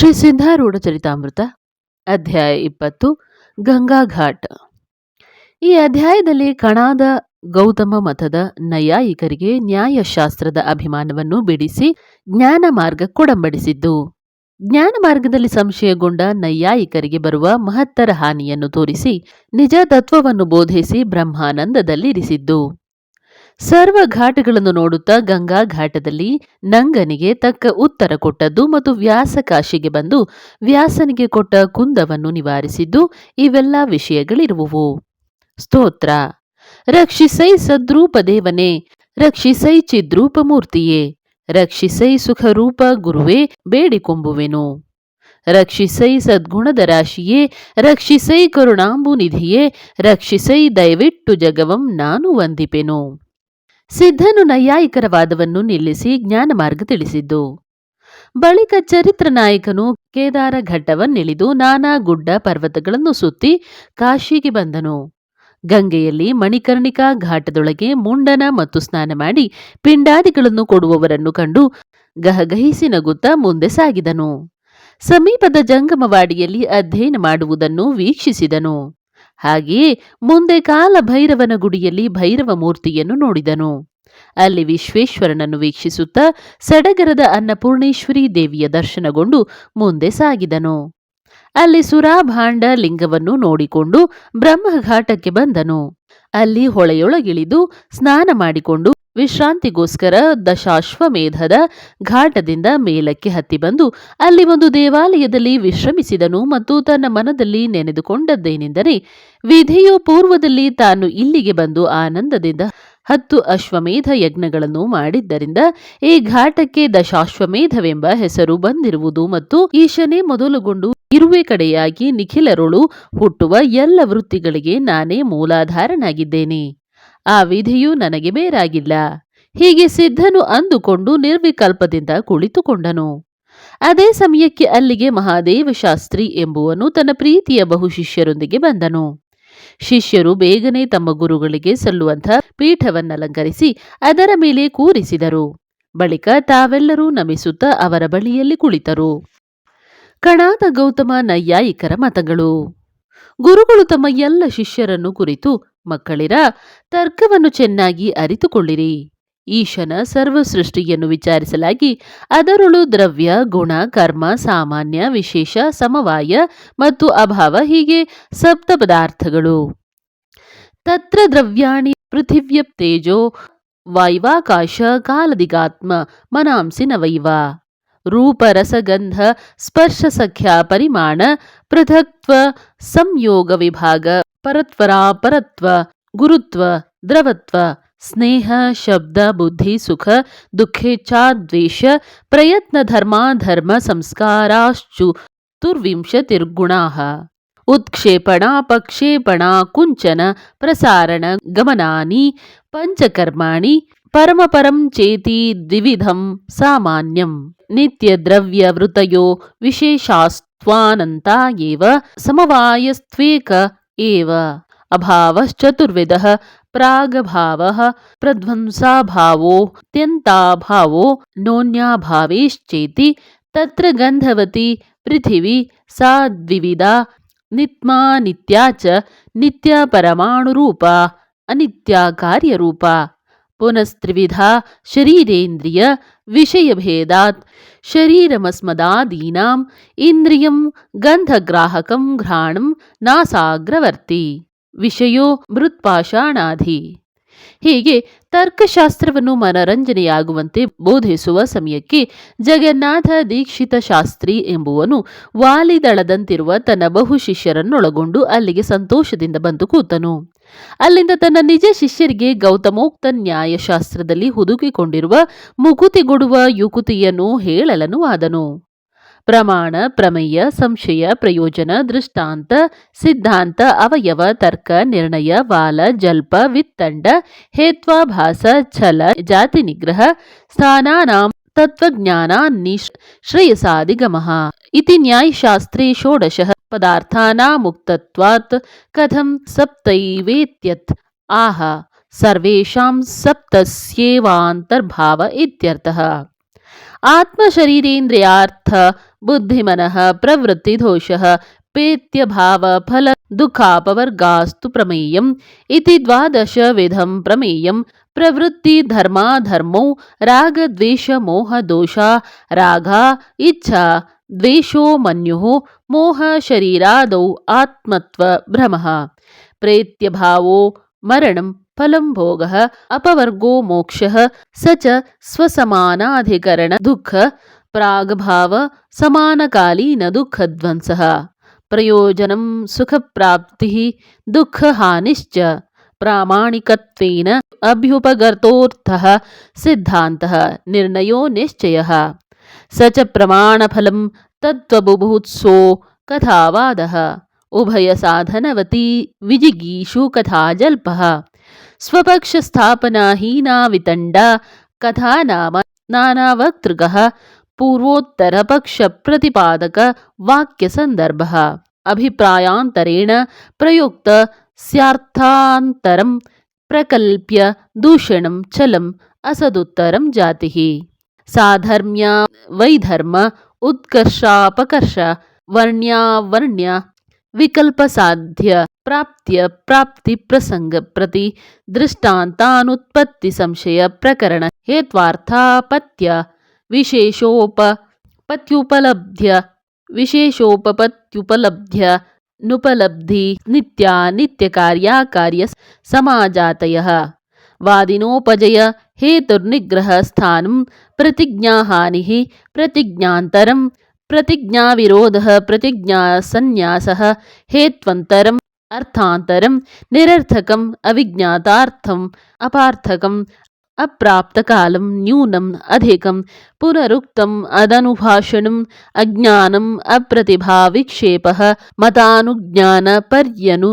ಶ್ರೀ ಸಿದ್ಧಾರೂಢ ಚರಿತಾಮೃತ, ಅಧ್ಯಾಯ ಇಪ್ಪತ್ತು, ಗಂಗಾ ಘಾಟ್. ಈ ಅಧ್ಯಾಯದಲ್ಲಿ ಕಣಾದ ಗೌತಮ ಮತದ ನೈಯಾಯಿಕರಿಗೆ ನ್ಯಾಯಶಾಸ್ತ್ರದ ಅಭಿಮಾನವನ್ನು ಬಿಡಿಸಿ ಜ್ಞಾನ ಮಾರ್ಗ ಕೊಡಂಬಡಿಸಿದ್ದು. ಜ್ಞಾನ ಮಾರ್ಗದಲ್ಲಿ ಸಂಶಯಗೊಂಡ ನೈಯಾಯಿಕರಿಗೆ ಬರುವ ಮಹತ್ತರ ಹಾನಿಯನ್ನು ತೋರಿಸಿ ನಿಜ ತತ್ವವನ್ನು ಬೋಧಿಸಿ ಬ್ರಹ್ಮಾನಂದದಲ್ಲಿರಿಸಿದ್ದು. ಸರ್ವ ಘಾಟಗಳನ್ನು ನೋಡುತ್ತಾ ಗಂಗಾ ಘಾಟದಲ್ಲಿ ನಂಗನಿಗೆ ತಕ್ಕ ಉತ್ತರ ಕೊಟ್ಟದ್ದು ಮತ್ತು ವ್ಯಾಸ ಕಾಶಿಗೆ ಬಂದು ವ್ಯಾಸನಿಗೆ ಕೊಟ್ಟ ಕುಂದವನ್ನು ನಿವಾರಿಸಿದ್ದು ಇವೆಲ್ಲ ವಿಷಯಗಳಿರುವುವು. ಸ್ತೋತ್ರ. ರಕ್ಷಿಸೈ ಸದ್ರೂಪ ದೇವನೇ, ರಕ್ಷಿಸೈ ಚಿದ್ರೂಪ ಮೂರ್ತಿಯೇ, ರಕ್ಷಿಸೈ ಸುಖರೂಪ ಗುರುವೇ ಬೇಡಿಕೊಂಬುವೆನು. ರಕ್ಷಿಸೈ ಸದ್ಗುಣದ ರಾಶಿಯೇ, ರಕ್ಷಿಸೈ ಕರುಣಾಂಬು ನಿಧಿಯೇ ರಕ್ಷಿಸೈ ದಯವಿಟ್ಟು ಜಗವಂ ನಾನು ವಂದಿಪೆನು. ಸಿದ್ಧನು ನೈಯಾಯಿಕರ ವಾದವನ್ನು ನಿಲ್ಲಿಸಿ ಜ್ಞಾನ ಮಾರ್ಗ ತಿಳಿಸಿದ್ದು. ಬಳಿಕ ಚರಿತ್ರ ನಾಯಕನು ಕೇದಾರ ಘಟ್ಟವನ್ನಿಳಿದು ನಾನಾ ಗುಡ್ಡ ಪರ್ವತಗಳನ್ನು ಸುತ್ತಿ ಕಾಶಿಗೆ ಬಂದನು. ಗಂಗೆಯಲ್ಲಿ ಮಣಿಕರ್ಣಿಕಾ ಘಾಟದೊಳಗೆ ಮುಂಡನ ಮತ್ತು ಸ್ನಾನ ಮಾಡಿ ಪಿಂಡಾದಿಗಳನ್ನು ಕೊಡುವವರನ್ನು ಕಂಡು ಗಹಗಹಿಸಿ ನಗುತ್ತಾ ಮುಂದೆ ಸಾಗಿದನು. ಸಮೀಪದ ಜಂಗಮವಾಡಿಯಲ್ಲಿ ಅಧ್ಯಯನ ಮಾಡುವುದನ್ನು ವೀಕ್ಷಿಸಿದನು. ಹಾಗೆಯೇ ಮುಂದೆ ಕಾಲ ಭೈರವನ ಗುಡಿಯಲ್ಲಿ ಭೈರವ ಮೂರ್ತಿಯನ್ನು ನೋಡಿದನು. ಅಲ್ಲಿ ವಿಶ್ವೇಶ್ವರನನ್ನು ವೀಕ್ಷಿಸುತ್ತಾ ಸಡಗರದ ಅನ್ನಪೂರ್ಣೇಶ್ವರಿ ದೇವಿಯ ದರ್ಶನಗೊಂಡು ಮುಂದೆ ಸಾಗಿದನು. ಅಲ್ಲಿ ಸುರಾಭಾಂಡ ಲಿಂಗವನ್ನು ನೋಡಿಕೊಂಡು ಬ್ರಹ್ಮಘಾಟಕ್ಕೆ ಬಂದನು. ಅಲ್ಲಿ ಹೊಳೆಯೊಳಗಿಳಿದು ಸ್ನಾನ ಮಾಡಿಕೊಂಡು ವಿಶ್ರಾಂತಿಗೋಸ್ಕರ ದಶಾಶ್ವಮೇಧದ ಘಾಟದಿಂದ ಮೇಲಕ್ಕೆ ಹತ್ತಿ ಬಂದು ಅಲ್ಲಿ ಒಂದು ದೇವಾಲಯದಲ್ಲಿ ವಿಶ್ರಮಿಸಿದನು ಮತ್ತು ತನ್ನ ಮನದಲ್ಲಿ ನೆನೆದುಕೊಂಡದ್ದೇನೆಂದರೆ ವಿಧಿಯು ಪೂರ್ವದಲ್ಲಿ ತಾನು ಇಲ್ಲಿಗೆ ಬಂದು ಆನಂದದಿಂದ ಹತ್ತು ಅಶ್ವಮೇಧ ಯಜ್ಞಗಳನ್ನು ಮಾಡಿದ್ದರಿಂದ ಈ ಘಾಟಕ್ಕೆ ದಶಾಶ್ವಮೇಧವೆಂಬ ಹೆಸರು ಬಂದಿರುವುದು ಮತ್ತು ಈಶನೇ ಮೊದಲುಗೊಂಡು ಇರುವೆ ಕಡೆಯಾಗಿ ನಿಖಿಲರುಳು ಹುಟ್ಟುವ ಎಲ್ಲ ವೃತ್ತಿಗಳಿಗೆ ನಾನೇ ಮೂಲಾಧಾರನಾಗಿದ್ದೇನೆ. ಆ ವಿಧಿಯು ನನಗೆ ಬೇರಾಗಿಲ್ಲ. ಹೀಗೆ ಸಿದ್ಧನು ಅಂದುಕೊಂಡು ನಿರ್ವಿಕಲ್ಪದಿಂದ ಕುಳಿತುಕೊಂಡನು. ಅದೇ ಸಮಯಕ್ಕೆ ಅಲ್ಲಿಗೆ ಮಹಾದೇವ ಶಾಸ್ತ್ರಿ ಎಂಬುವನು ತನ್ನ ಪ್ರೀತಿಯ ಬಹು ಶಿಷ್ಯರೊಂದಿಗೆ ಬಂದನು. ಶಿಷ್ಯರು ಬೇಗನೆ ತಮ್ಮ ಗುರುಗಳಿಗೆ ಸಲ್ಲುವಂಥ ಪೀಠವನ್ನಲಂಕರಿಸಿ ಅದರ ಮೇಲೆ ಕೂರಿಸಿದರು. ಬಳಿಕ ತಾವೆಲ್ಲರೂ ನಮಿಸುತ್ತಾ ಅವರ ಬಳಿಯಲ್ಲಿ ಕುಳಿತರು. ಕಣಾದ ಗೌತಮ ನೈಯಾಯಿಕರ ಮತಗಳು. ಗುರುಗಳು ತಮ್ಮ ಎಲ್ಲ ಶಿಷ್ಯರನ್ನು ಕುರಿತು ಮಕ್ಕಳಿರ ತರ್ಕವನ್ನು ಚೆನ್ನಾಗಿ ಅರಿತುಕೊಳ್ಳಿರಿ. ಈಶನ ಸರ್ವ ಸೃಷ್ಟಿಯನ್ನು ವಿಚಾರಿಸಲಾಗಿ ಅದರೊಳು ದ್ರವ್ಯ, ಗುಣ, ಕರ್ಮ, ಸಾಮಾನ್ಯ, ವಿಶೇಷ, ಸಮವಾಯ ಮತ್ತು ಅಭಾವ ಹೀಗೆ ಸಪ್ತ ಪದಾರ್ಥಗಳು. ತತ್ರ ದ್ರವ್ಯಾಣಿ ಪೃಥಿವ್ಯ ತೇಜೋ ವೈವಾಕಾಶ ಕಾಲದಿಗಾತ್ಮ ಮನಾಂಸಿ ನವೈವ. ರೂಪ ರಸಗಂಧ ಸ್ಪರ್ಶ, ಸಖ್ಯ, ಪರಿಮಾಣ, ಪೃಥಕ್ತ್ವ, ಸಂಯೋಗ ವಿಭಾಗ ಪರತ್ವರಾಪರತ್ವ ಗುರುತ್ವ, ದ್ರವತ್ವ, ಸ್ನೇಹ, ಶಬ್ದ, ಬುದ್ಧಿ, ಸುಖ ದುಃಖೇಚ್ಛಾ ದ್ವೇಷ ಪ್ರಯತ್ನ ಧರ್ಮಾಧರ್ಮ ಸಂಸ್ಕಾರಾಶ್ಚು ತುರ್ವಿಂಶತಿರ್ಗುಣಾ ಉತ್ಕ್ಷೇಪಣ, ಪಕ್ಷೇಪಣ, ಕುಂಚನ, ಪ್ರಸಾರಣ, ಗಮನಾನಿ, ಪಂಚಕರ್ಮಾಣಿ ಪರಮಪರಂ ಚೇತಿ ದ್ವಿವಿಧಂ ಸಾಮಾನ್ಯಂ. ನಿತ್ಯ ದ್ರವ್ಯ ವೃತಯೋ ವಿಶೇಷಾಸ್ತ್ವಾನಂತ ಏವ ಸಮವಾಯಸ್ತ್ವೇಕ ಏವ ಅಭಾವಶ್ಚತುರ್ವಿಧಃ ಪ್ರಾಗಭಾವಃ ಪ್ರಧ್ವಂಸಾಭಾವೋ ಅತ್ಯಂತಾಭಾವೋ ನೋನ್ಯಾಭಾವೇಶ್ಚೇತಿ ತತ್ರ ಗಂಧವತಿ ಪೃಥಿವಿ ಸಾ ದ್ವಿವಿಧಾ ನಿತ್ಮಾ ನಿತ್ಯಾ ಚ ನಿತ್ಯ ಪರಮಾಣುರೂಪ ಅನಿತ್ಯ ಕಾರ್ಯರೂಪ ಪುನಸ್ತ್ರಿವಿಧಾ ಶರೀರೇಂದ್ರಿಯ ವಿಷಯಭೇದಾತ್ इन्द्रियं ಇಂದ್ರಿಯಂ घ्राणं नासाग्रवर्ति। ವಿಷಯೋ ಮೃತ್ಪಾಷಾಣಾಧಿ ಹೀಗೆ ತರ್ಕಶಾಸ್ತ್ರವನ್ನು ಮನರಂಜನೆಯಾಗುವಂತೆ ಬೋಧಿಸುವ ಸಮಯಕ್ಕೆ ಜಗನ್ನಾಥ ದೀಕ್ಷಿತ ಶಾಸ್ತ್ರಿ ಎಂಬುವನು ವಾಲಿದಳದಂತಿರುವ ತನ್ನ ಬಹು ಶಿಷ್ಯರನ್ನೊಳಗೊಂಡು ಅಲ್ಲಿಗೆ ಸಂತೋಷದಿಂದ ಬಂದು ಕೂತನು. ಅಲ್ಲಿಂದ ತನ್ನ ನಿಜ ಶಿಷ್ಯರಿಗೆ ಗೌತಮೋಕ್ತ ನ್ಯಾಯಶಾಸ್ತ್ರದಲ್ಲಿ ಹುದುಕಿಕೊಂಡಿರುವ ಮುಕುತಿಗೊಡುವ ಯುಕುತಿಯನ್ನು ಹೇಳಲನು ಆದನು. ಪ್ರಮಾಣ, ಪ್ರಮೇಯ, ಸಂಶಯ, ಪ್ರಯೋಜನ, ದೃಷ್ಟಾಂತ, ಸಿದ್ಧಾಂತ, ಅವಯವ, ತರ್ಕ, ನಿರ್ಣಯ, ವಾಲ, ಜಲ್ಪ, ವಿತ್ತಂಡ ಹೇತ್ವಾಭಾಸ ಛಲ, ಜಾತಿ ನಿಗ್ರಹ, ಸ್ಥಾನಾನಾಂ ತತ್ವಜ್ಞಾನಾನ್ನಿ ಶ್ರೇಯಸಾದಿಗಮಃ ಇತಿ ನ್ಯಾಯಶಾಸ್ತ್ರೇ ಷೋಡಶಃ. पदार्थानामुक्तत्वात् कथं सप्तैवेत्यत्? आह, सर्वेषां सप्तस्येवान्तर्भाव इत्यर्थः। आत्मशरीरेन्द्रियार्थ, बुद्धिमनः, प्रवृत्तिदोषः पेत्यभावफलदुःखापवर्गास्तु प्रमेयम्, इति द्वादशविधं प्रमेयं प्रवृत्तिधर्माधर्मौ रागद्वेषमोहदोषा राघा इच्छा ದ್ವೇಷೋ ಮನ್ಯುಃ ಮೋಹ ಶರೀರಾದೌ ಆತ್ಮತ್ವ ಭ್ರಮಃ. ಪ್ರೇತ್ಯಭಾವೋ ಮರಣಂ ಫಲಂ ಭೋಗ ಅಪವರ್ಗೋ ಮೋಕ್ಷಃ ಸ ಚ ಸ್ವಸಮಾನಾಧಿಕರಣ ದುಃಖ ಪ್ರಾಗ್ಭಾವ ಸಮಾನಕಾಲೀನ ದುಃಖಧ್ವಂಸ. ಪ್ರಯೋಜನಂ ಸುಖಪ್ರಾಪ್ತಿ ದುಃಖಹಾನಿಶ್ಚ ಪ್ರಾಮಾಣಿಕತ್ವೇನ ಅಭ್ಯುಪಗರ್ತೋರ್ಥ ಸಿದ್ಧಾಂತ ನಿರ್ಣಯೋ ನಿಶ್ಚಯಃ. स च प्रमाणफलं तद्वबुभुत्सो कथावादः। उभयसाधनवती विजिगीषु कथाजल्पः। स्वपक्षस्थापनाहीना वितण्डा कथा नाम नानावक्तृकः पूर्वोत्तरपक्षप्रतिपादकवाक्यसन्दर्भः अभिप्रायान्तरेण प्रयुक्त स्यार्थान्तरं प्रकल्प्य दूषणं छलम् असदुत्तरं जातिः। साधर्म्य वैधर्म उत्कर्षापकर्ष वर्ण्यावर्ण्य विकल्पसाध्य प्राप्त्य प्राप्ति प्रसंग प्रति दृष्टान्तानुत्पत्ति संशय प्रकरण हेत्वार्थापत्य विशेषोपपत्युपलभ्य विशेषोपपत्युपलभ्य नुपलब्धि नित्या नित्य कार्या कार्य समाजातयः वादिनोपजय हेतुर्निग्रह स्थानं प्रतिज्ञाहानिः प्रतिज्ञान्तरं, प्रतिज्ञाविरोधः, प्रतिज्ञासन्न्यासः हेत्वन्तरम् अर्थान्तरं निरर्थकम् अविज्ञातार्थम् अपार्थकम् अप्राप्तकालं न्यूनम् अधिकं, पुनरुक्तम्, अदनुभाषणम्, अज्ञानम्, अप्रतिभाविक्षेपः, मतानुज्ञानपर्यनु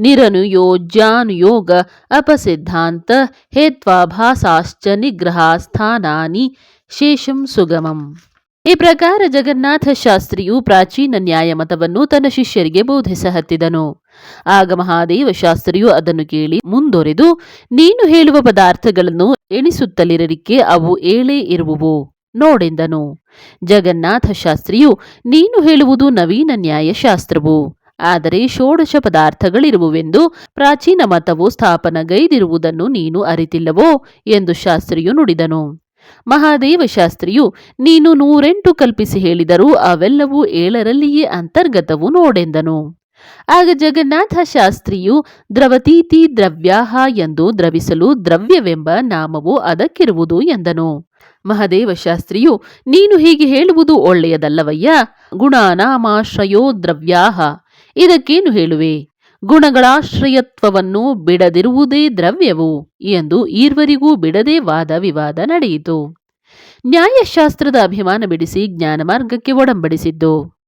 ನಿರನುಯೋಜ್ಯಾನುಯೋಗ ಅಪಸಿದ್ಧಾಂತ ಹೇತ್ವಾಭಾಸಾಶ್ಚ ನಿಗ್ರಹಾಸ್ಥಾನಾನಿ ಶೇಷಂ ಸುಗಮಂ. ಈ ಪ್ರಕಾರ ಜಗನ್ನಾಥ ಶಾಸ್ತ್ರಿಯು ಪ್ರಾಚೀನ ನ್ಯಾಯಮತವನ್ನು ತನ್ನ ಶಿಷ್ಯರಿಗೆ ಬೋಧಿಸಹತ್ತಿದನು. ಆಗ ಮಹಾದೇವ ಶಾಸ್ತ್ರಿಯು ಅದನ್ನು ಕೇಳಿ ಮುಂದೊರೆದು, ನೀನು ಹೇಳುವ ಪದಾರ್ಥಗಳನ್ನು ಎಣಿಸುತ್ತಲಿರಲಿಕ್ಕೆ ಅವು ಏಳೇ ಇರುವುವು? ನೋಡೆಂದನು. ಜಗನ್ನಾಥ ಶಾಸ್ತ್ರಿಯು ನೀನು ಹೇಳುವುದು ನವೀನ ನ್ಯಾಯಶಾಸ್ತ್ರವು. ಆದರೆ ಷೋಡಶ ಪದಾರ್ಥಗಳಿರುವುವೆಂದು ಪ್ರಾಚೀನ ಮತವು ಸ್ಥಾಪನಗೈದಿರುವುದನ್ನು ನೀನು ಅರಿತಿಲ್ಲವೋ ಎಂದು ಶಾಸ್ತ್ರಿಯು ನುಡಿದನು. ಮಹಾದೇವ ಶಾಸ್ತ್ರಿಯು, ನೀನು ನೂರೆಂಟು ಕಲ್ಪಿಸಿ ಹೇಳಿದರೂ ಅವೆಲ್ಲವೂ ಏಳರಲ್ಲಿಯೇ ಅಂತರ್ಗತವು ನೋಡೆಂದನು. ಆಗ ಜಗನ್ನಾಥ ಶಾಸ್ತ್ರಿಯು, ದ್ರವತೀತಿ ದ್ರವ್ಯಾಹ ಎಂದು ದ್ರವಿಸಲು ದ್ರವ್ಯವೆಂಬ ನಾಮವು ಅದಕ್ಕಿರುವುದು ಎಂದನು. ಮಹದೇವ ಶಾಸ್ತ್ರಿಯು, ನೀನು ಹೀಗೆ ಹೇಳುವುದು ಒಳ್ಳೆಯದಲ್ಲವಯ್ಯ, ಗುಣಾನಾಮಾಶ್ರಯೋ ದ್ರವ್ಯಾಹ. ಇದಕ್ಕೇನು ಹೇಳುವೆ? ಗುಣಗಳಾಶ್ರಯತ್ವವನ್ನು ಬಿಡದಿರುವುದೇ ದ್ರವ್ಯವು ಎಂದು ಈರ್ವರಿಗೂ ಬಿಡದೆ ವಾದ ವಿವಾದ ನಡೆಯಿತು. ನ್ಯಾಯಶಾಸ್ತ್ರದ ಅಭಿಮಾನ ಬಿಡಿಸಿ ಜ್ಞಾನ ಮಾರ್ಗಕ್ಕೆ ಒಡಂಬಡಿಸಿದ್ದು.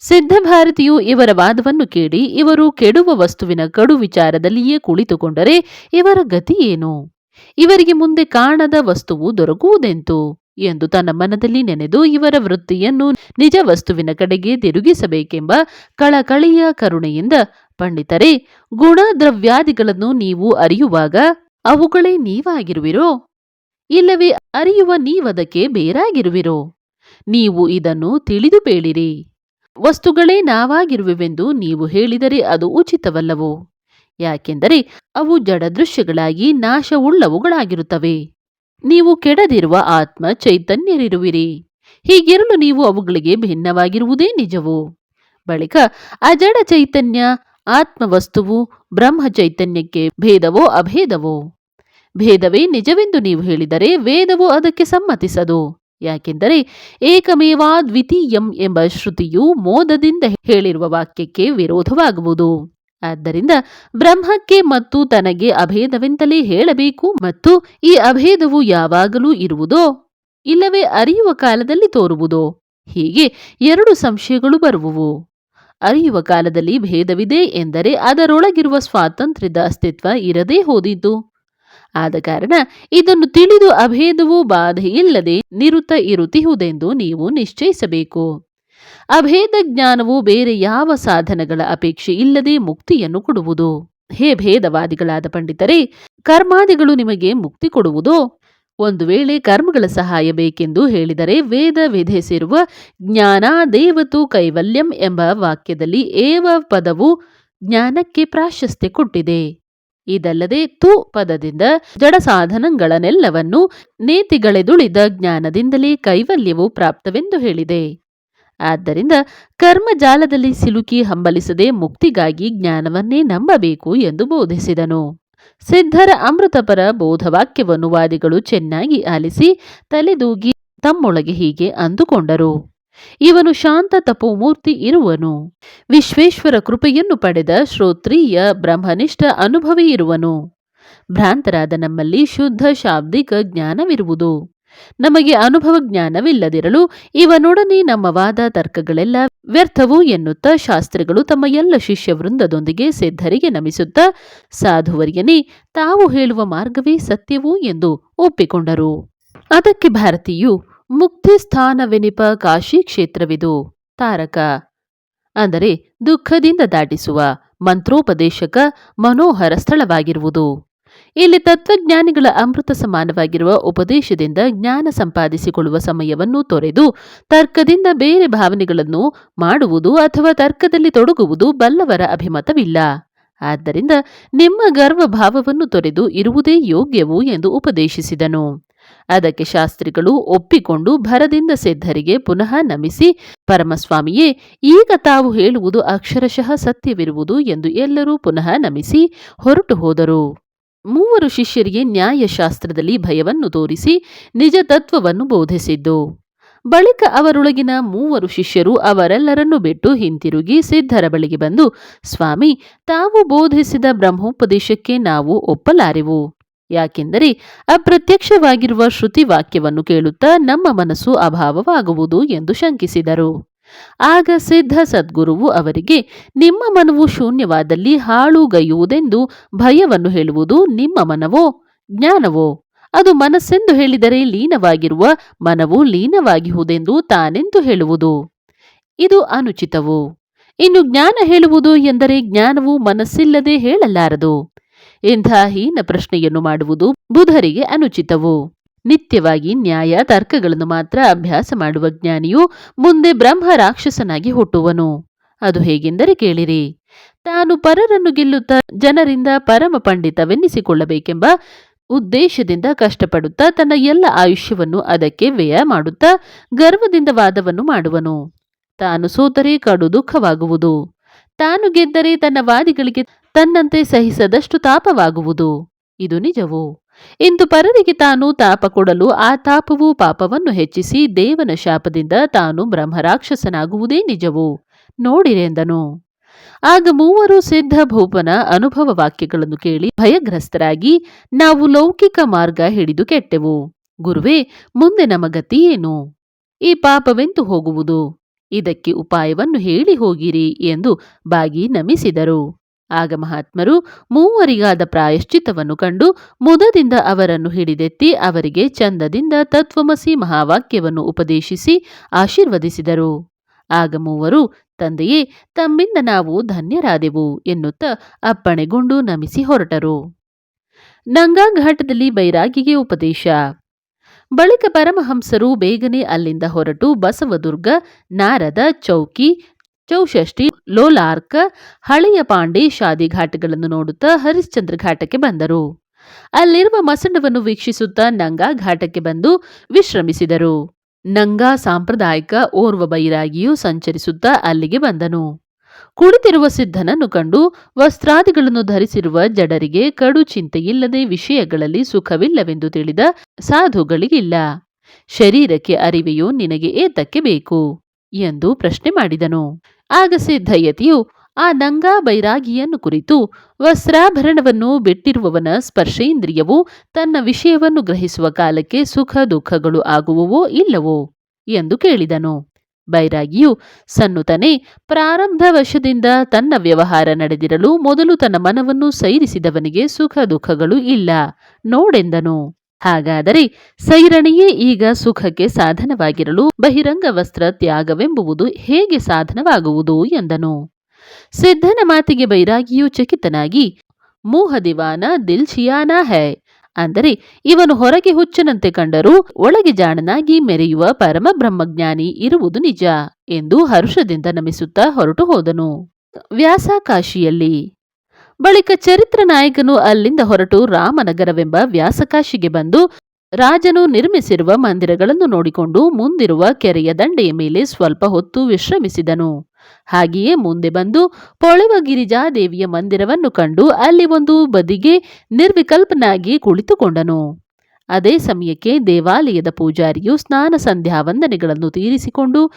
ಸಿದ್ಧಭಾರತಿಯು ಇವರ ವಾದವನ್ನು ಕೇಳಿ ಇವರು ಕೆಡುವ ವಸ್ತುವಿನ ಕಡು ವಿಚಾರದಲ್ಲಿಯೇ ಕುಳಿತುಕೊಂಡರೆ ಇವರ ಗತಿ ಏನು? ಇವರಿಗೆ ಮುಂದೆ ಕಾಣದ ವಸ್ತುವು ದೊರಕುವುದೆಂತು? ಎಂದು ತನ್ನ ಮನದಲ್ಲಿ ನೆನೆದು ಇವರ ವೃತ್ತಿಯನ್ನು ನಿಜ ವಸ್ತುವಿನ ಕಡೆಗೆ ತಿರುಗಿಸಬೇಕೆಂಬ ಕಳಕಳಿಯ ಕರುಣೆಯಿಂದ ಪಂಡಿತರೇ ಗುಣ ದ್ರವ್ಯಾದಿಗಳನ್ನು ನೀವು ಅರಿಯುವಾಗ ಅವುಗಳೇ ನೀವಾಗಿರುವಿರೋ? ಇಲ್ಲವೇ, ಅರಿಯುವ ನೀವದಕ್ಕೆ ಬೇರಾಗಿರುವಿರೋ? ನೀವು ಇದನ್ನು ತಿಳಿದು ಬೇಳಿರಿ ವಸ್ತುಗಳೇ ನಾವಾಗಿರುವೆವೆಂದು ನೀವು ಹೇಳಿದರೆ ಅದು ಉಚಿತವಲ್ಲವೋ? ಯಾಕೆಂದರೆ ಅವು ಜಡದೃಶ್ಯಗಳಾಗಿ ನಾಶವುಳ್ಳವುಗಳಾಗಿರುತ್ತವೆ. ನೀವು ಕೆಡದಿರುವ ಆತ್ಮ ಚೈತನ್ಯರಿರುವಿರಿ. ಹೀಗಿರಲು ನೀವು ಅವುಗಳಿಗೆ ಭಿನ್ನವಾಗಿರುವುದೇ ನಿಜವು. ಬಳಿಕ, ಅಜಡ ಚೈತನ್ಯ, ಆತ್ಮವಸ್ತುವು, ಬ್ರಹ್ಮ ಚೈತನ್ಯಕ್ಕೆ ಭೇದವೋ ಅಭೇದವೋ? ಭೇದವೇ ನಿಜವೆಂದು ನೀವು ಹೇಳಿದರೆ ವೇದವು ಅದಕ್ಕೆ ಸಮ್ಮತಿಸದು. ಯಾಕೆಂದರೆ ಏಕಮೇವಾದ್ವಿತೀಯಂ ಎಂಬ ಶ್ರುತಿಯು ಮೋದದಿಂದ ಹೇಳಿರುವ ವಾಕ್ಯಕ್ಕೆ ವಿರೋಧವಾಗುವುದು. ಆದ್ದರಿಂದ ಬ್ರಹ್ಮಕ್ಕೆ ಮತ್ತು ತನಗೆ ಅಭೇದವೆಂತಲೇ ಹೇಳಬೇಕು ಮತ್ತು ಈ ಅಭೇದವು ಯಾವಾಗಲೂ ಇರುವುದೋ, ಇಲ್ಲವೇ ಅರಿಯುವ ಕಾಲದಲ್ಲಿ ತೋರುವುದೋ, ಹೀಗೆ ಎರಡು ಸಂಶಯಗಳು ಬರುವುವು. ಅರಿಯುವ ಕಾಲದಲ್ಲಿ ಭೇದವಿದೆ ಎಂದರೆ ಅದರೊಳಗಿರುವ ಸ್ವಾತಂತ್ರ್ಯದ ಅಸ್ತಿತ್ವ ಇರದೇ ಹೋದಿತು. ಆದ ಕಾರಣ ಇದನ್ನು ತಿಳಿದು ಅಭೇದವು ಬಾಧೆಯಿಲ್ಲದೆ ನಿರುತ ಇರುತ್ತಿಹುದೆಂದು ನೀವು ನಿಶ್ಚಯಿಸಬೇಕು. ಅಭೇದ ಜ್ಞಾನವು ಬೇರೆ ಯಾವ ಸಾಧನಗಳ ಅಪೇಕ್ಷೆ ಇಲ್ಲದೆ ಮುಕ್ತಿಯನ್ನು ಕೊಡುವುದು? ಹೇ ಭೇದವಾದಿಗಳಾದ ಪಂಡಿತರೇ, ಕರ್ಮಾದಿಗಳು ನಿಮಗೆ ಮುಕ್ತಿ ಕೊಡುವುದೋ? ಒಂದು ವೇಳೆ ಕರ್ಮಗಳ ಸಹಾಯ ಬೇಕೆಂದು ಹೇಳಿದರೆ ವೇದ ವಿಧಿಸಿರುವ ಜ್ಞಾನ ದೇವತು ಕೈವಲ್ಯಂ ಎಂಬ ವಾಕ್ಯದಲ್ಲಿ ಏವ ಪದವು ಜ್ಞಾನಕ್ಕೆ ಪ್ರಾಶಸ್ತ್ಯ ಕೊಟ್ಟಿದೆ. ಇದಲ್ಲದೆ ತು ಪದದಿಂದ ಜಡ ಸಾಧನಗಳನ್ನೆಲ್ಲವನ್ನು ನೇತಿಗಳೆದುಳಿದ ಜ್ಞಾನದಿಂದಲೇ ಕೈವಲ್ಯವು ಪ್ರಾಪ್ತವೆಂದು ಹೇಳಿದೆ. ಆದ್ದರಿಂದ ಕರ್ಮಜಾಲದಲ್ಲಿ ಸಿಲುಕಿ ಹಂಬಲಿಸದೆ ಮುಕ್ತಿಗಾಗಿ ಜ್ಞಾನವನ್ನೇ ನಂಬಬೇಕು ಎಂದು ಬೋಧಿಸಿದನು. ಸಿದ್ಧರ ಅಮೃತಪರ ಬೋಧವಾಕ್ಯವನ್ನು ವಾದಿಗಳು ಚೆನ್ನಾಗಿ ಆಲಿಸಿ ತಲೆದೂಗಿ ತಮ್ಮೊಳಗೆ ಹೀಗೆ ಅಂದುಕೊಂಡರು. ಇವನು ಶಾಂತ ತಪೋಮೂರ್ತಿ ಇರುವನು. ವಿಶ್ವೇಶ್ವರ ಕೃಪೆಯನ್ನು ಪಡೆದ ಶ್ರೋತ್ರೀಯ ಬ್ರಹ್ಮನಿಷ್ಠ ಅನುಭವಿ ಇರುವನು. ಭ್ರಾಂತರಾದ ನಮ್ಮಲ್ಲಿ ಶುದ್ಧ ಶಾಬ್ದಿಕ ಜ್ಞಾನವಿರುವುದು. ನಮಗೆ ಅನುಭವ ಜ್ಞಾನವಿಲ್ಲದಿರಲು ಇವನೊಡನೆ ನಮ್ಮ ವಾದ ತರ್ಕಗಳೆಲ್ಲ ವ್ಯರ್ಥವು ಎನ್ನುತ್ತಾ ಶಾಸ್ತ್ರಿಗಳು ತಮ್ಮ ಎಲ್ಲ ಶಿಷ್ಯ ವೃಂದದೊಂದಿಗೆ ಸಿದ್ಧರಿಗೆ ನಮಿಸುತ್ತಾ, ಸಾಧುವರ್ಯನೇ, ತಾವು ಹೇಳುವ ಮಾರ್ಗವೇ ಸತ್ಯವು ಎಂದು ಒಪ್ಪಿಕೊಂಡರು. ಅದಕ್ಕೆ ಭಾರತೀಯು ಮುಕ್ತಿ ಸ್ಥಾನವೆನಿಪ ಕಾಶಿ ಕ್ಷೇತ್ರವಿದು, ತಾರಕ. ಅಂದರೆ ದುಃಖದಿಂದ ದಾಟಿಸುವ, ಮಂತ್ರೋಪದೇಶಕ, ಮನೋಹರ ಸ್ಥಳವಾಗಿರುವುದು. ಇಲ್ಲಿ ತತ್ವಜ್ಞಾನಿಗಳ ಅಮೃತ ಸಮಾನವಾಗಿರುವ ಉಪದೇಶದಿಂದ ಜ್ಞಾನ ಸಂಪಾದಿಸಿಕೊಳ್ಳುವ ಸಮಯವನ್ನು ತೊರೆದು ತರ್ಕದಿಂದ ಬೇರೆ ಭಾವನೆಗಳನ್ನು ಮಾಡುವುದು ಅಥವಾ ತರ್ಕದಲ್ಲಿ ತೊಡಗುವುದು ಬಲ್ಲವರ ಅಭಿಮತವಿಲ್ಲ. ಆದ್ದರಿಂದ ನಿಮ್ಮ ಗರ್ವಭಾವವನ್ನು ತೊರೆದು ಇರುವುದೇ ಯೋಗ್ಯವು ಎಂದು ಉಪದೇಶಿಸಿದನು. ಅದಕ್ಕೆ ಶಾಸ್ತ್ರಿಗಳು ಒಪ್ಪಿಕೊಂಡು ಭರದಿಂದ ಸಿದ್ಧರಿಗೆ ಪುನಃ ನಮಿಸಿ, ಪರಮಸ್ವಾಮಿಯೇ, ಈಗ ತಾವು ಹೇಳುವುದು ಅಕ್ಷರಶಃ ಸತ್ಯವಿರುವುದು ಎಂದು ಎಲ್ಲರೂ ಪುನಃ ನಮಿಸಿ ಹೊರಟು ಹೋದರು ಮೂವರು ಶಿಷ್ಯರಿಗೆ ನ್ಯಾಯಶಾಸ್ತ್ರದಲ್ಲಿ ಭಯವನ್ನು ತೋರಿಸಿ ನಿಜ ತತ್ವವನ್ನು ಬೋಧಿಸಿದ್ದು. ಬಳಿಕ ಅವರೊಳಗಿನ ಮೂವರು ಶಿಷ್ಯರು ಅವರೆಲ್ಲರನ್ನು ಬಿಟ್ಟು ಹಿಂತಿರುಗಿ ಸಿದ್ಧರ ಬಳಿಗೆ ಬಂದು, ಸ್ವಾಮಿ, ತಾವು ಬೋಧಿಸಿದ ಬ್ರಹ್ಮೋಪದೇಶಕ್ಕೆ ನಾವು ಒಪ್ಪಲಾರೆವು. ಯಾಕೆಂದರೆ ಅಪ್ರತ್ಯಕ್ಷವಾಗಿರುವ ಶ್ರುತಿ ವಾಕ್ಯವನ್ನು ಕೇಳುತ್ತಾ ನಮ್ಮ ಮನಸ್ಸು ಅಭಾವವಾಗುವುದು ಎಂದು ಶಂಕಿಸಿದರು. ಆಗ ಸಿದ್ಧ ಸದ್ಗುರುವು ಅವರಿಗೆ, ನಿಮ್ಮ ಮನವು ಶೂನ್ಯವಾದಲ್ಲಿ ಹಾಳುಗೈಯುವುದೆಂದು ಭಯವನ್ನು ಹೇಳುವುದು ನಿಮ್ಮ ಮನವೋ? ಜ್ಞಾನವೋ? ಅದು ಮನಸ್ಸೆಂದು ಹೇಳಿದರೆ ಲೀನವಾಗಿರುವ ಮನವು ಲೀನವಾಗಿಹುದೆಂದು ತಾನೆಂದು ಹೇಳುವುದು? ಇದು ಅನುಚಿತವು? ಇನ್ನು ಜ್ಞಾನ ಹೇಳುವುದು ಎಂದರೆ ಜ್ಞಾನವು ಮನಸ್ಸಿಲ್ಲದೆ ಹೇಳಲಾರದು. ಇಂಥ ಹೀನ ಪ್ರಶ್ನೆಯನ್ನು ಮಾಡುವುದು ಬುಧರಿಗೆ ಅನುಚಿತವು? ನಿತ್ಯವಾಗಿ ನ್ಯಾಯ ತರ್ಕಗಳನ್ನು ಮಾತ್ರ ಅಭ್ಯಾಸ ಮಾಡುವ ಜ್ಞಾನಿಯು ಮುಂದೆ ಬ್ರಹ್ಮ ರಾಕ್ಷಸನಾಗಿ ಹುಟ್ಟುವನು. ಅದು ಹೇಗೆಂದರೆ ಕೇಳಿರಿ. ತಾನು ಪರರನ್ನು ಗೆಲ್ಲುತ್ತಾ ಜನರಿಂದ ಪರಮ ಪಂಡಿತವೆನ್ನಿಸಿಕೊಳ್ಳಬೇಕೆಂಬ ಉದ್ದೇಶದಿಂದ ಕಷ್ಟಪಡುತ್ತಾ ತನ್ನ ಎಲ್ಲ ಆಯುಷ್ಯವನ್ನು ಅದಕ್ಕೆ ವ್ಯಯ ಮಾಡುತ್ತಾ ಗರ್ವದಿಂದ ವಾದವನ್ನು ಮಾಡುವನು. ತಾನು ಸೋತರೆ ಕಡು ದುಃಖವಾಗುವುದು. ತಾನು ಗೆದ್ದರೆ ತನ್ನ ವಾದಿಗಳಿಗೆ ತನ್ನಂತೆ ಸಹಿಸದಷ್ಟು ತಾಪವಾಗುವುದು. ಇದು ನಿಜವು? ಇಂದು ಪರರಿಗೆ ತಾನು ತಾಪ ಕೊಡಲು ಆ ತಾಪವು ಪಾಪವನ್ನು ಹೆಚ್ಚಿಸಿ ದೇವನ ಶಾಪದಿಂದ ತಾನು ಬ್ರಹ್ಮರಾಕ್ಷಸನಾಗುವುದೇ ನಿಜವು. ನೋಡಿರೆಂದನು ಆಗ ಮೂವರು ಸಿದ್ಧ ಭೂಪನ ಅನುಭವ ವಾಕ್ಯಗಳನ್ನು ಕೇಳಿ ಭಯಗ್ರಸ್ತರಾಗಿ, ನಾವು ಲೌಕಿಕ ಮಾರ್ಗ ಹಿಡಿದು ಕೆಟ್ಟೆವು. ಗುರುವೇ, ಮುಂದೆ ನಮ್ಮ ಗತಿ ಏನು? ಈ ಪಾಪವೆಂತು ಹೋಗುವುದು? ಇದಕ್ಕೆ ಉಪಾಯವನ್ನು ಹೇಳಿ ಹೋಗಿರಿ ಎಂದು ಬಾಗಿ ನಮಿಸಿದರು. ಆಗ ಮಹಾತ್ಮರು ಮೂವರಿಗಾದ ಪ್ರಾಯಶ್ಚಿತವನ್ನು ಕಂಡು ಮುದದಿಂದ ಅವರನ್ನು ಹಿಡಿದೆತ್ತಿ ಅವರಿಗೆ ಚಂದದಿಂದ ತತ್ವಮಸಿ ಮಹಾವಾಕ್ಯವನ್ನು ಉಪದೇಶಿಸಿ ಆಶೀರ್ವದಿಸಿದರು. ಆಗ ಮೂವರು, ತಂದೆಯೇ, ತಮ್ಮಿಂದ ನಾವು ಧನ್ಯರಾದೆವು ಎನ್ನುತ್ತ ಅಪ್ಪಣೆಗೊಂಡು ನಮಿಸಿ ಹೊರಟರು. ನಂಗಾಘಾಟದಲ್ಲಿ ಬೈರಾಗಿಗೆ ಉಪದೇಶ. ಬಳಿಕ ಪರಮಹಂಸರು ಬೇಗನೆ ಅಲ್ಲಿಂದ ಹೊರಟು ಬಸವದುರ್ಗ, ನಾರದ ಚೌಕಿ ಚೌಷಷ್ಠಿ, ಲೋಲಾರ್ಕ, ಹಳೆಯ ಪಾಂಡಿ ಶಾದಿ ಘಾಟ್ಗಳನ್ನು ನೋಡುತ್ತಾ ಹರಿಶ್ಚಂದ್ರ ಘಾಟಕ್ಕೆ ಬಂದರು. ಅಲ್ಲಿರುವ ಮಸಂಡವನ್ನು ವೀಕ್ಷಿಸುತ್ತಾ ನಂಗಾ ಘಾಟಕ್ಕೆ ಬಂದು ವಿಶ್ರಮಿಸಿದರು. ನಂಗಾ ಸಾಂಪ್ರದಾಯಿಕ ಓರ್ವ ಬೈರಾಗಿಯೂ ಸಂಚರಿಸುತ್ತಾ ಅಲ್ಲಿಗೆ ಬಂದನು. ಕುಳಿತಿರುವ ಸಿದ್ಧನನ್ನು ಕಂಡು ವಸ್ತ್ರಾದಿಗಳನ್ನು ಧರಿಸಿರುವ ಜಡರಿಗೆ ಕಡು ಚಿಂತೆಯಿಲ್ಲದೆ ವಿಷಯಗಳಲ್ಲಿ ಸುಖವಿಲ್ಲವೆಂದು ತಿಳಿದ ಸಾಧುಗಳಿಗಿಲ್ಲ. ಶರೀರಕ್ಕೆ ಅರಿವೆಯು ನಿನಗೆ ಏತಕ್ಕೆ ಬೇಕು? ಎಂದು ಪ್ರಶ್ನೆ ಮಾಡಿದನು. ಆಗ ಸಿದ್ಧಯತಿಯು ಆ ನಂಗಾ ಬೈರಾಗಿಯನ್ನು ಕುರಿತು ವಸ್ತ್ರಾಭರಣವನ್ನು ಬಿಟ್ಟಿರುವವನ ಸ್ಪರ್ಶೇಂದ್ರಿಯವು ತನ್ನ ವಿಷಯವನ್ನು ಗ್ರಹಿಸುವ ಕಾಲಕ್ಕೆ ಸುಖ ದುಃಖಗಳು ಆಗುವವೋ ಇಲ್ಲವೋ ಎಂದು ಕೇಳಿದನು. ಬೈರಾಗಿಯು ಸನ್ನುತನೇ ಪ್ರಾರಂಭ ವಶದಿಂದ ತನ್ನ ವ್ಯವಹಾರ ನಡೆದಿರಲು ಮೊದಲು ತನ್ನ ಮನವನ್ನು ಸೈರಿಸಿದವನಿಗೆ ಸುಖ ದುಃಖಗಳು ಇಲ್ಲ ನೋಡೆಂದನು. ಹಾಗಾದರೆ ಸೈರಣಿಯೇ ಈಗ ಸುಖಕ್ಕೆ ಸಾಧನವಾಗಿರಲು ಬಹಿರಂಗ ವಸ್ತ್ರ ತ್ಯಾಗವೆಂಬುವುದು ಹೇಗೆ ಸಾಧನವಾಗುವುದು ಎಂದನು. ಸಿದ್ಧನ ಮಾತಿಗೆ ಬೈರಾಗಿಯೂ ಚಕಿತನಾಗಿ, ಮೂಹ ದಿವಾನ ದಿಲ್ಚಿಯಾನ ಹೈ ಅಂದರೆ, ಇವನು ಹೊರಗೆ ಹುಚ್ಚನಂತೆ ಕಂಡರೂ ಒಳಗೆ ಜಾಣನಾಗಿ ಮೆರೆಯುವ ಪರಮ ಬ್ರಹ್ಮಜ್ಞಾನಿ ಇರುವುದು ನಿಜ ಎಂದು ಹರುಷದಿಂದ ನಮಿಸುತ್ತಾ ಹೊರಟು ಹೋದನು. ವ್ಯಾಸ ಕಾಶಿಯಲ್ಲಿ ಬಳಿಕ ಚರಿತ್ರ ನಾಯಕನು ಅಲ್ಲಿಂದ ಹೊರಟು ರಾಮನಗರವೆಂಬ ವ್ಯಾಸಕಾಶಿಗೆ ಬಂದು ರಾಜನು ನಿರ್ಮಿಸಿರುವ ಮಂದಿರಗಳನ್ನು ನೋಡಿಕೊಂಡು ಮುಂದಿರುವ ಕೆರೆಯ ದಂಡೆಯ ಮೇಲೆ ಸ್ವಲ್ಪ ಹೊತ್ತು ವಿಶ್ರಮಿಸಿದನು. ಹಾಗೆಯೇ ಮುಂದೆ ಬಂದು ಪೊಳೆವ ಗಿರಿಜಾದೇವಿಯ ಮಂದಿರವನ್ನು ಕಂಡು ಅಲ್ಲಿ ಒಂದು ಬದಿಗೆ ನಿರ್ವಿಕಲ್ಪನಾಗಿ ಕುಳಿತುಕೊಂಡನು. ಅದೇ ಸಮಯಕ್ಕೆ ದೇವಾಲಯದ ಪೂಜಾರಿಯು ಸ್ನಾನ ಸಂಧ್ಯಾ ವಂದನೆಗಳನ್ನು ತೀರಿಸಿಕೊಂಡು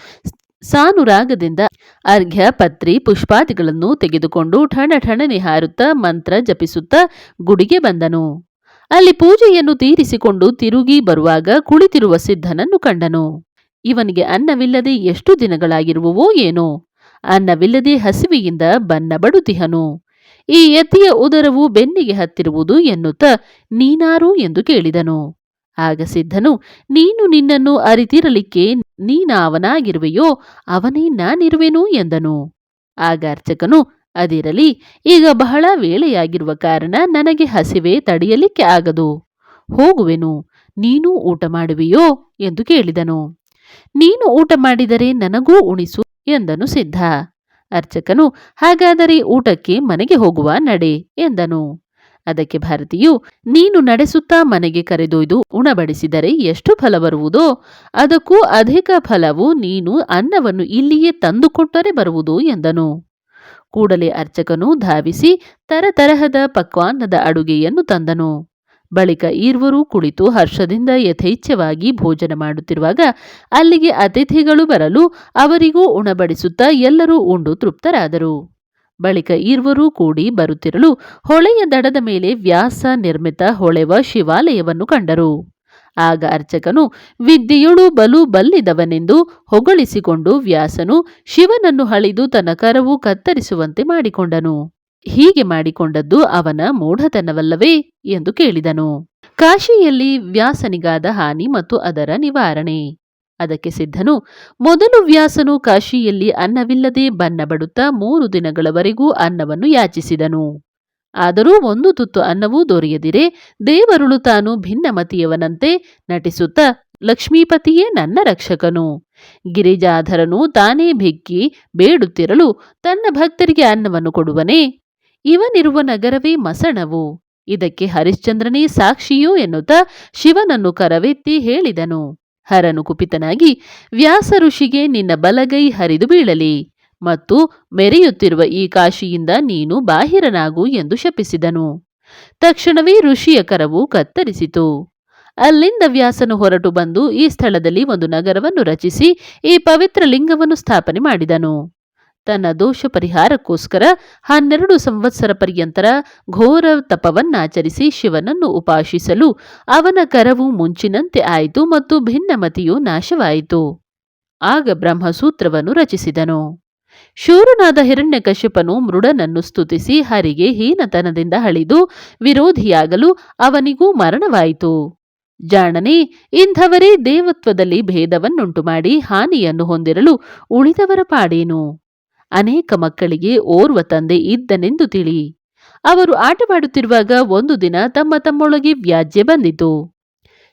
ಸಾನುರಾಗದಿಂದ ಅರ್ಘ್ಯ, ಪತ್ರಿ, ಪುಷ್ಪಾದಿಗಳನ್ನು ತೆಗೆದುಕೊಂಡು ಠಣ ಠಣನೆ ಹಾರುತ್ತಾ ಮಂತ್ರ ಜಪಿಸುತ್ತ ಗುಡಿಗೆ ಬಂದನು. ಅಲ್ಲಿ ಪೂಜೆಯನ್ನು ತೀರಿಸಿಕೊಂಡು ತಿರುಗಿ ಬರುವಾಗ ಕುಳಿತಿರುವ ಸಿದ್ಧನನ್ನು ಕಂಡನು. ಇವನಿಗೆ ಅನ್ನವಿಲ್ಲದೆ ಎಷ್ಟು ದಿನಗಳಾಗಿರುವವೋ ಏನೋ. ಅನ್ನವಿಲ್ಲದೆ ಹಸಿವೆಯಿಂದ ಬನ್ನ ಬಡುತಿಹನು ಈ ಯತಿಯ ಉದರವು ಬೆನ್ನಿಗೆ ಹತ್ತಿರುವುದು ಎನ್ನುತ್ತ ನೀನಾರು ಎಂದು ಕೇಳಿದನು. ಆಗ ಸಿದ್ಧನು, ನೀನು ನಿನ್ನನ್ನು ಅರಿತಿರಲಿಕ್ಕೆ ನೀನಾವನಾಗಿರುವೆಯೋ ಅವನೇ ನಾನಿರುವೆನು ಎಂದನು. ಆಗ ಅರ್ಚಕನು, ಅದಿರಲಿ, ಈಗ ಬಹಳ ವೇಳೆಯಾಗಿರುವ ಕಾರಣ ನನಗೆ ಹಸಿವೆ ತಡೆಯಲಿಕ್ಕೆ ಆಗದು. ಹೋಗುವೆನು, ನೀನು ಊಟ ಮಾಡುವೆಯೋ ಎಂದು ಕೇಳಿದನು. ನೀನು ಊಟ ಮಾಡಿದರೆ ನನಗೂ ಉಣಿಸು ಎಂದನು ಸಿದ್ಧ. ಅರ್ಚಕನು, ಹಾಗಾದರೆ ಊಟಕ್ಕೆ ಮನೆಗೆ ಹೋಗುವ ನಡೆ ಎಂದನು. ಅದಕ್ಕೆ ಭಾರತಿಯು, ನೀನು ನಡೆಸುತ್ತಾ ಮನೆಗೆ ಕರೆದೊಯ್ದು ಉಣಬಡಿಸಿದರೆ ಎಷ್ಟು ಫಲ ಬರುವುದೋ, ಅದಕ್ಕೂ ಅಧಿಕ ಫಲವು ನೀನು ಅನ್ನವನ್ನು ಇಲ್ಲಿಯೇ ತಂದುಕೊಟ್ಟರೆ ಬರುವುದು ಎಂದನು. ಕೂಡಲೇ ಅರ್ಚಕನು ಧಾವಿಸಿ ತರತರಹದ ಪಕ್ವಾನ್ನದ ಅಡುಗೆಯನ್ನು ತಂದನು. ಬಳಿಕ ಈರ್ವರೂ ಕುಳಿತು ಹರ್ಷದಿಂದ ಯಥೇಚ್ಛವಾಗಿ ಭೋಜನ ಮಾಡುತ್ತಿರುವಾಗ ಅಲ್ಲಿಗೆ ಅತಿಥಿಗಳು ಬರಲು ಅವರಿಗೂ ಉಣಬಡಿಸುತ್ತಾ ಎಲ್ಲರೂ ಉಂಡು ತೃಪ್ತರಾದರು. ಬಳಿಕ ಇರುವರೂ ಕೂಡಿ ಬರುತ್ತಿರಲು ಹೊಳೆಯ ದಡದ ಮೇಲೆ ವ್ಯಾಸ ನಿರ್ಮಿತ ಹೊಳೆವ ಶಿವಾಲಯವನ್ನು ಕಂಡರು. ಆಗ ಅರ್ಚಕನು, ವಿದ್ಯೆಯೊಳು ಬಲು ಬಲ್ಲಿದವನೆಂದು ಹೊಗಳಿಸಿಕೊಂಡು ವ್ಯಾಸನು ಶಿವನನ್ನು ಹಳಿದು ತನ್ನ ಕರವು ಕತ್ತರಿಸುವಂತೆ ಮಾಡಿಕೊಂಡನು. ಹೀಗೆ ಮಾಡಿಕೊಂಡದ್ದು ಅವನ ಮೂಢತನವಲ್ಲವೇ? ಎಂದು ಕೇಳಿದನು. ಕಾಶಿಯಲ್ಲಿ ವ್ಯಾಸನಿಗಾದ ಹಾನಿ ಮತ್ತು ಅದರ ನಿವಾರಣೆ. ಅದಕ್ಕೆ ಸಿದ್ಧನು, ಮೊದಲು ವ್ಯಾಸನು ಕಾಶಿಯಲ್ಲಿ ಅನ್ನವಿಲ್ಲದೆ ಬನ್ನ ಬಡುತ್ತಾ ಮೂರು ದಿನಗಳವರೆಗೂ ಅನ್ನವನ್ನು ಯಾಚಿಸಿದನು. ಆದರೂ ಒಂದು ತುತ್ತು ಅನ್ನವೂ ದೊರೆಯದಿರೆ, ದೇವರುಳು ತಾನು ಭಿನ್ನಮತಿಯವನಂತೆ ನಟಿಸುತ್ತಾ ಲಕ್ಷ್ಮೀಪತಿಯೇ ನನ್ನ ರಕ್ಷಕನು. ಗಿರಿಜಾಧರನು ತಾನೇ ಭಿಕ್ಕಿ ಬೇಡುತ್ತಿರಲು ತನ್ನ ಭಕ್ತರಿಗೆ ಅನ್ನವನ್ನು ಕೊಡುವನೇ. ಇವನಿರುವ ನಗರವೇ ಮಸಣವು. ಇದಕ್ಕೆ ಹರಿಶ್ಚಂದ್ರನೇ ಸಾಕ್ಷಿಯು ಎನ್ನುತ್ತಾ ಶಿವನನ್ನು ಕರವೆತ್ತಿ ಹೇಳಿದನು. ಹರನು ಕುಪಿತನಾಗಿ ವ್ಯಾಸ ಋಷಿಗೆ ನಿನ್ನ ಬಲಗೈ ಹರಿದು ಬೀಳಲಿ ಮತ್ತು ಮೆರೆಯುತ್ತಿರುವ ಈ ಕಾಶಿಯಿಂದ ನೀನು ಬಾಹಿರನಾಗು ಎಂದು ಶಪಿಸಿದನು. ತಕ್ಷಣವೇ ಋಷಿಯ ಕರವು ಕತ್ತರಿಸಿತು. ಅಲ್ಲಿಂದ ವ್ಯಾಸನು ಹೊರಟು ಬಂದು ಈ ಸ್ಥಳದಲ್ಲಿ ಒಂದು ನಗರವನ್ನು ರಚಿಸಿ ಈ ಪವಿತ್ರ ಲಿಂಗವನ್ನು ಸ್ಥಾಪನೆ ಮಾಡಿದನು. ತನ್ನ ದೋಷ ಪರಿಹಾರಕ್ಕೋಸ್ಕರ ಹನ್ನೆರಡು ಸಂವತ್ಸರ ಪರ್ಯಂತರ ಘೋರ ತಪವನ್ನಾಚರಿಸಿ ಶಿವನನ್ನು ಉಪಾಸಿಸಲು ಅವನ ಕರವು ಮುಂಚಿನಂತೆ ಆಯಿತು ಮತ್ತು ಭಿನ್ನಮತಿಯು ನಾಶವಾಯಿತು. ಆಗ ಬ್ರಹ್ಮಸೂತ್ರವನ್ನು ರಚಿಸಿದನು. ಶೂರನಾದ ಹಿರಣ್ಯಕಶ್ಯಪನು ಮೃಡನನ್ನು ಸ್ತುತಿಸಿ ಹರಿಗೆ ಹೀನತನದಿಂದ ಹಳಿದು ವಿರೋಧಿಯಾಗಲು ಅವನಿಗೂ ಮರಣವಾಯಿತು. ಜಾಣನೆ, ಇಂಥವರೇ ದೇವತ್ವದಲ್ಲಿ ಭೇದವನ್ನುಂಟು ಮಾಡಿ ಹಾನಿಯನ್ನು ಹೊಂದಿರಲು ಉಳಿದವರ ಪಾಡೇನು? ಅನೇಕ ಮಕ್ಕಳಿಗೆ ಓರ್ವ ತಂದೆ ಇದ್ದನೆಂದು ತಿಳಿ. ಅವರು ಆಟವಾಡುತ್ತಿರುವಾಗ ಒಂದು ದಿನ ತಮ್ಮ ತಮ್ಮೊಳಗೆ ವ್ಯಾಜ್ಯ ಬಂದಿತು.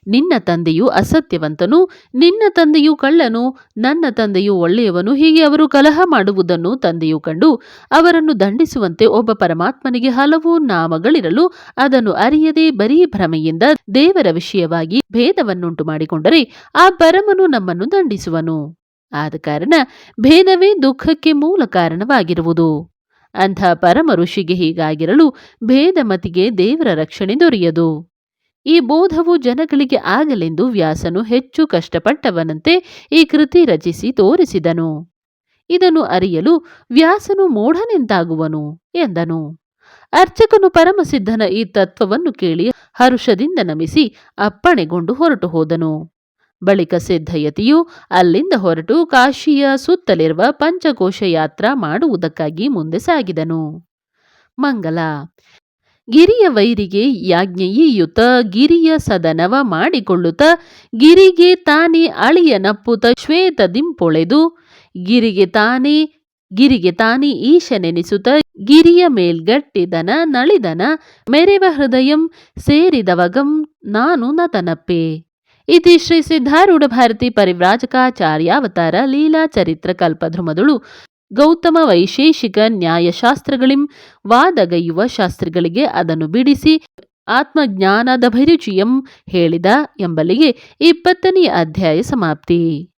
ನಿನ್ನ ತಂದೆಯು ಅಸತ್ಯವಂತನು, ನಿನ್ನ ತಂದೆಯು ಕಳ್ಳನು, ನನ್ನ ತಂದೆಯು ಒಳ್ಳೆಯವನು, ಹೀಗೆ ಅವರು ಕಲಹ ಮಾಡುವುದನ್ನು ತಂದೆಯು ಕಂಡು, ಅವರನ್ನು ದಂಡಿಸುವಂತೆ ಒಬ್ಬ ಪರಮಾತ್ಮನಿಗೆ ಹಲವು ನಾಮಗಳಿರಲು ಅದನ್ನು ಅರಿಯದೆ ಬರೀ ಭ್ರಮೆಯಿಂದ ದೇವರ ವಿಷಯವಾಗಿ ಭೇದವನ್ನುಂಟು ಮಾಡಿಕೊಂಡರೆ ಆ ಪರಮನು ನಮ್ಮನ್ನು ದಂಡಿಸುವನು. ಆದ ಕಾರಣ ಭೇದವೇ ದುಃಖಕ್ಕೆ ಮೂಲ ಕಾರಣವಾಗಿರುವುದು. ಅಂಥ ಪರಮ ಋಷಿಗೆ ಹೀಗಾಗಿರಲು ಭೇದಮತಿಗೆ ದೇವರ ರಕ್ಷಣೆ ದೊರೆಯದು. ಈ ಬೋಧವು ಜನಗಳಿಗೆ ಆಗಲೆಂದು ವ್ಯಾಸನು ಹೆಚ್ಚು ಕಷ್ಟಪಟ್ಟವನಂತೆ ಈ ಕೃತಿ ರಚಿಸಿ ತೋರಿಸಿದನು. ಇದನ್ನು ಅರಿಯಲು ವ್ಯಾಸನು ಮೂಢನೆಂತಾಗುವನು ಎಂದನು. ಅರ್ಚಕನು ಪರಮಸಿದ್ಧನ ಈ ತತ್ವವನ್ನು ಕೇಳಿ ಹರುಷದಿಂದ ನಮಿಸಿ ಅಪ್ಪಣೆಗೊಂಡು ಹೊರಟು ಹೋದನು. ಬಳಿಕ ಸಿದ್ಧಯತಿಯು ಅಲ್ಲಿಂದ ಹೊರಟು ಕಾಶಿಯ ಸುತ್ತಲಿರುವ ಪಂಚಕೋಶ ಯಾತ್ರಾ ಮಾಡುವುದಕ್ಕಾಗಿ ಮುಂದೆ ಸಾಗಿದನು. ಮಂಗಲ, ಗಿರಿಯ ವೈರಿಗೆ ಯಾಜ್ಞೆಯೀಯುತ ಗಿರಿಯ ಸದನವ ಮಾಡಿಕೊಳ್ಳುತ್ತ ಗಿರಿಗೆ ತಾನೇ ಅಳಿಯ ನಪ್ಪುತ ಶ್ವೇತದಿಂಪೊಳೆದು ಗಿರಿಗೆ ತಾನೇ, ಗಿರಿಗೆ ತಾನಿ ಈಶನೆನಿಸುತ್ತ ಗಿರಿಯ ಮೇಲ್ಗಟ್ಟಿದನ ನಳಿದನ, ಮೆರೆವ ಹೃದಯಂ ಸೇರಿದವಗಂ ನಾನು ನತನಪ್ಪೆ. ಇತಿ ಶ್ರೀ ಸಿದ್ಧಾರೂಢ ಭಾರತಿ ಪರಿವ್ರಾಜಕಾಚಾರ್ಯಾವತಾರ ಲೀಲಾ ಚರಿತ್ರ ಕಲ್ಪದ್ರುಮದುಳು, ಗೌತಮ ವೈಶೇಷಿಕ ನ್ಯಾಯಶಾಸ್ತ್ರಗಳಿಂ ವಾದಗೈಯುವ ಶಾಸ್ತ್ರಿಗಳಿಗೆ ಅದನ್ನು ಬಿಡಿಸಿ, ಆತ್ಮಜ್ಞಾನದ ಭೈರುಚಿಯಂ ಹೇಳಿದ ಎಂಬಲ್ಲಿಗೆ ಇಪ್ಪತ್ತನೆಯ ಅಧ್ಯಾಯ ಸಮಾಪ್ತಿ.